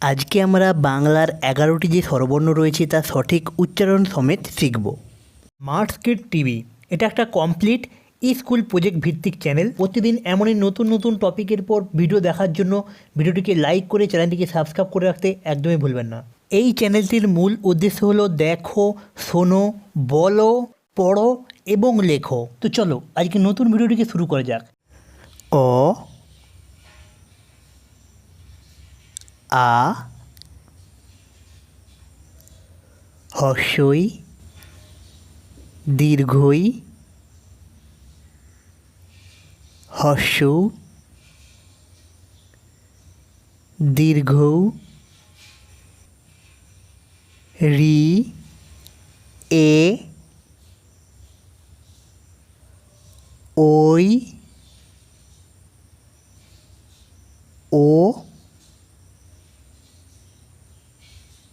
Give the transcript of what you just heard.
আজকে আমরা বাংলার এগারোটি যে স্বরবর্ণ রয়েছে তা সঠিক উচ্চারণ সমেত শিখব। স্মার্ট স্কিট টিভি এটা একটা কমপ্লিট স্কুল প্রজেক্ট ভিত্তিক চ্যানেল প্রতিদিন এমনই নতুন নতুন টপিকের পর ভিডিও দেখার জন্য ভিডিওটিকে লাইক করে চ্যানেলটিকে সাবস্ক্রাইব করে রাখতে একদমই ভুলবেন না। এই চ্যানেলটির মূল উদ্দেশ্য হলো দেখো, শোনো, বলো, পড়ো এবং লেখো। তো চলো, আজকে নতুন ভিডিওটিকে শুরু করা যাক। অ আ হর্ষই দীর্ঘই হর্ষ দীর্ঘ রি এ ওই ও